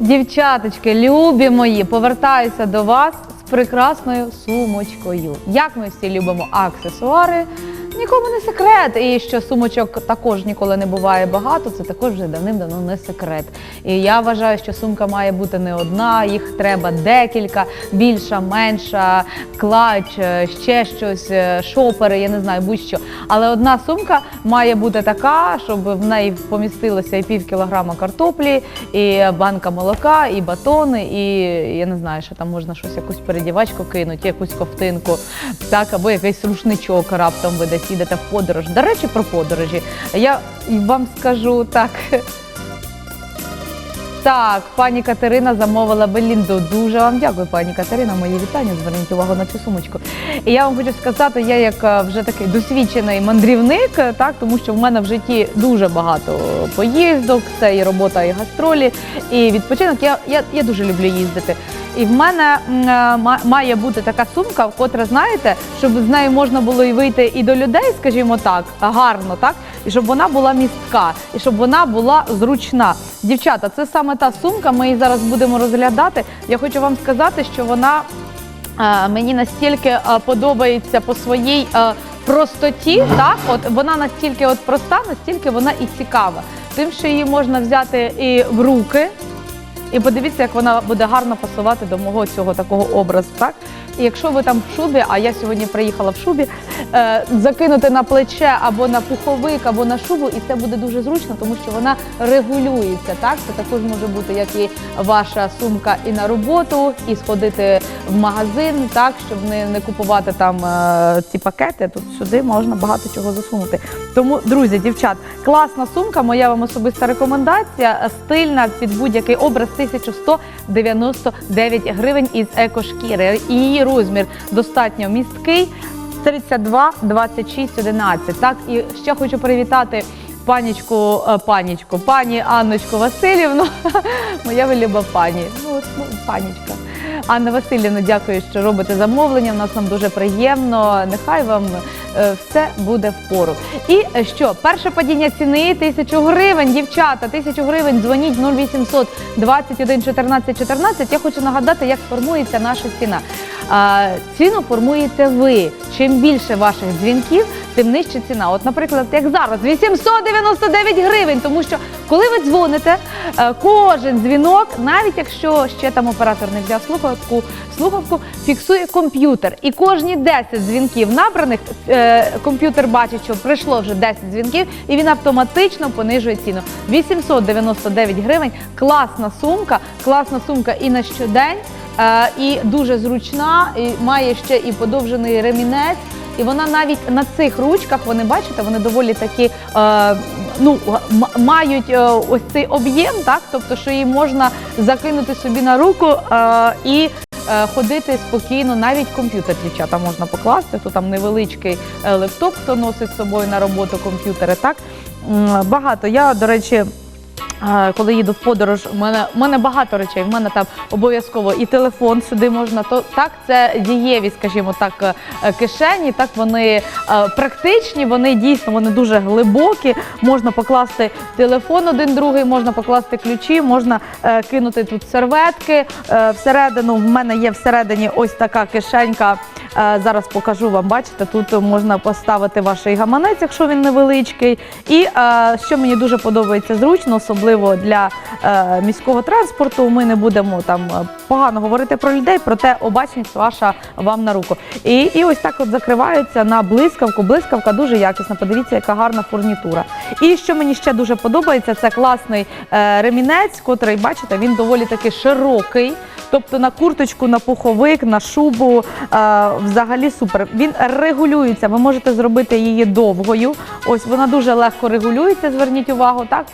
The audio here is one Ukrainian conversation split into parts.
Дівчаточки, любі мої, повертаюся до вас з прекрасною сумочкою. Як ми всі любимо аксесуари, нікому не секрет. І що сумочок також ніколи не буває багато, це також вже давним-давно не секрет. І я вважаю, що сумка має бути не одна, їх треба декілька, більша, менша, клач, е, ще щось, е, шопери, я не знаю, будь-що. Але одна сумка має бути така, щоб в неї помістилося і пів кілограма картоплі, і банка молока, і батони, і я не знаю, що там можна щось, якусь передівачку кинути, якусь ковтинку, так, або якийсь рушничок раптом ви десь їдете в подорож. До речі, про подорожі. Я вам скажу так. Так, пані Катерина замовила Белінду. Дуже вам дякую, пані Катерина. Мої вітання. Зверніть увагу на цю сумочку. І я вам хочу сказати, я як е, вже такий досвідчений мандрівник, е, так тому що в мене в житті дуже багато поїздок, це і робота, і гастролі, і відпочинок. Я, я, я дуже люблю їздити. І в мене е, ма- має бути така сумка, котра знаєте, щоб з нею можна було і вийти і до людей, скажімо так, гарно, так, і щоб вона була містка, і щоб вона була зручна. Дівчата, це саме та сумка. Ми її зараз будемо розглядати. Я хочу вам сказати, що вона е, мені настільки е, подобається по своїй е, простоті. Так, от вона настільки от проста, настільки вона і цікава. Тим, що її можна взяти і в руки. І подивіться, як вона буде гарно пасувати до мого цього такого образу. Так? І якщо ви там в шубі, а я сьогодні приїхала в шубі, е, закинути на плече або на пуховик, або на шубу, і це буде дуже зручно, тому що вона регулюється. Так? Це також може бути як і ваша сумка і на роботу, і сходити в магазин, так, щоб не, не купувати там е, ці пакети. Тут сюди можна багато чого засунути. Тому, друзі, дівчат, класна сумка, моя вам особиста рекомендація. Стильна під будь-який образ 1199 гривень із екошкіри. І її розмір достатньо місткий. 32, 26, 11. Так, і ще хочу привітати панічку, е, панічку, пані Анночку Васильівну. Моя ви люба пані. Ну, ну, панічка. Анна Васильівна, дякую, що робите замовлення. У нас нам дуже приємно. Нехай вам е, все буде впору. І е, що, перше падіння ціни тисячу гривень, дівчата, тисячу гривень, дзвоніть 0800 21 14 14. Я хочу нагадати, як формується наша ціна. Ціну формуєте ви. Чим більше ваших дзвінків, тим нижча ціна. От, наприклад, як зараз 899 гривень, тому що коли ви дзвоните, е, кожен дзвінок, навіть якщо ще там оператор не взяв слухавку, слухавку фіксує комп'ютер. І кожні 10 дзвінків набраних е, комп'ютер бачить, що прийшло вже 10 дзвінків, і він автоматично понижує ціну. 899 гривень. Класна сумка, класна сумка і на щодень. Е, і дуже зручна, і має ще і подовжений ремінець. І вона навіть на цих ручках, вони бачите, вони доволі такі е, ну, мають е, ось цей об'єм, так? Тобто, що її можна закинути собі на руку е, і е, ходити спокійно, навіть комп'ютер дівчата можна покласти. То там невеличкий е, лептоп, хто носить з собою на роботу комп'ютери. Так багато. Я, до речі. Коли їду в подорож, у мене, у мене багато речей. В мене там обов'язково і телефон сюди можна. То так це дієві, скажімо так, е, кишені. Так вони е, практичні, вони дійсно вони дуже глибокі. Можна покласти телефон один другий, можна покласти ключі, можна е, кинути тут серветки. Всередину в мене є всередині ось така кишенька. Е, Зараз покажу вам. Бачите, тут можна поставити ваш гаманець, якщо він невеличкий. І е, що мені дуже подобається зручно, особливо для е, міського транспорту. Ми не будемо там погано говорити про людей, проте обачність ваша вам на руку. І, і ось так от закриваються на блискавку. Блискавка дуже якісна. Подивіться, яка гарна фурнітура. І що мені ще дуже подобається, це класний е, ремінець, котрий, бачите, він доволі таки широкий. Тобто на курточку, на пуховик, на шубу е, взагалі супер. Він регулюється. Ви можете зробити її довгою. Ось вона дуже легко регулюється. Зверніть увагу, так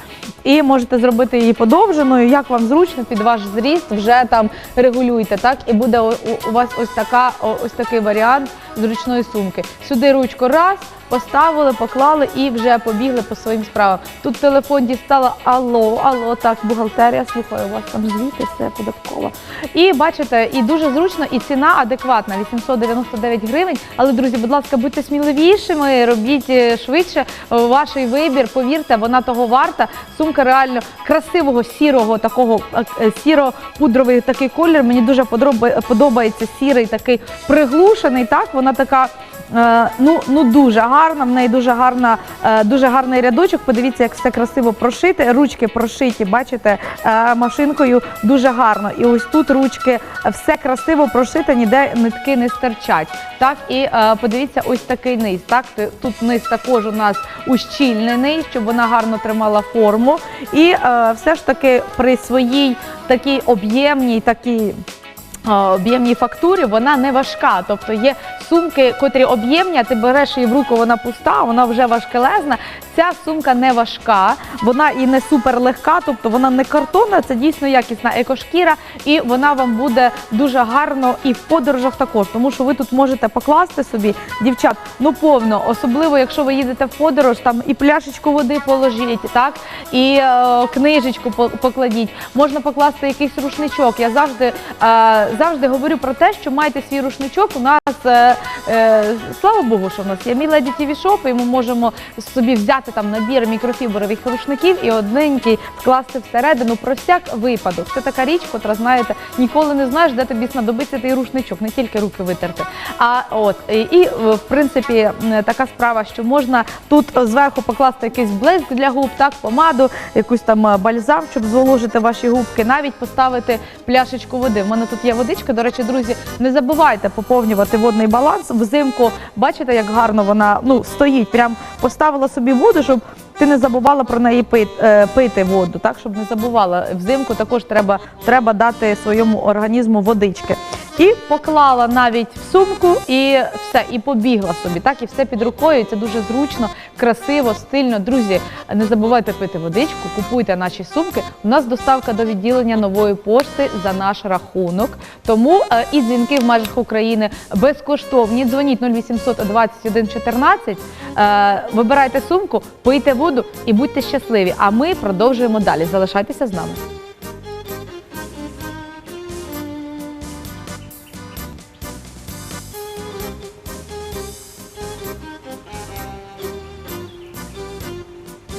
і можете зробити її подовженою. Як вам зручно під ваш зріст, вже там регулюйте. Так і буде у вас ось така, ось такий варіант зручної сумки. Сюди ручку раз. Поставили, поклали і вже побігли по своїм справам. Тут телефон дістала алло, алло, так, бухгалтерія, слухаю, у вас там звіти, все податково. І бачите, і дуже зручно, і ціна адекватна 899 гривень. Але, друзі, будь ласка, будьте сміливішими, робіть е, швидше ваш вибір. Повірте, вона того варта. Сумка реально красивого сірого, такого е, е, сіро-пудровий такий колір. Мені дуже подобається сірий, такий приглушений. Так, вона така. Е, Ну, ну дуже гарна, в неї дуже гарна, е, дуже гарний рядочок. Подивіться, як все красиво прошите. Ручки прошиті, бачите, е, машинкою дуже гарно. І ось тут ручки все красиво прошите, ніде нитки не стирчать. Так, і подивіться, ось такий низ. Так, тут низ також у нас ущільнений, щоб вона гарно тримала форму. І все ж таки при своїй такій об'ємній, такій об'ємній фактурі вона не важка. Тобто є сумки, котрі об'ємні, ти береш її в руку, вона пуста, вона вже важкелезна. Ця сумка не важка, вона і не супер легка, тобто вона не картонна, це дійсно якісна екошкіра, і вона вам буде дуже гарно і в подорожах також, тому що ви тут можете покласти собі, дівчат, ну повно, особливо якщо ви їдете в подорож, там і пляшечку води положіть, так і е, книжечку по- покладіть. Можна покласти якийсь рушничок. Я завжди, е, завжди говорю про те, що майте свій рушничок. У нас е, е, слава Богу, що в нас є мій леді тіві шоп, і ми можемо собі взяти там набір мікрофібрових рушників і одненький вкласти всередину про всяк випадок. Це така річ, котра знаєте, ніколи не знаєш, де тобі знадобиться той рушничок, не тільки руки витерти. А от і, і, в принципі така справа, що можна тут зверху покласти якийсь блиск для губ, так помаду, якусь там е, бальзам, щоб зволожити ваші губки, навіть поставити пляшечку води. В мене тут є водичка. До речі, друзі, не забувайте поповнювати водний баланс взимку. Бачите, як гарно вона ну стоїть. Прям поставила собі воду, щоб ти не забувала про неї е, пити воду, так щоб не забувала. Взимку також треба, треба дати своєму організму водички. І поклала навіть в сумку, і все, і побігла собі. Так, і все під рукою. і Це дуже зручно, красиво, стильно. Друзі, не забувайте пити водичку, купуйте наші сумки. У нас доставка до відділення нової пошти за наш рахунок. Тому е, і дзвінки в межах України безкоштовні. Дзвоніть 0800 21 14, е, вибирайте сумку, пийте воду і будьте щасливі. А ми продовжуємо далі. Залишайтеся з нами.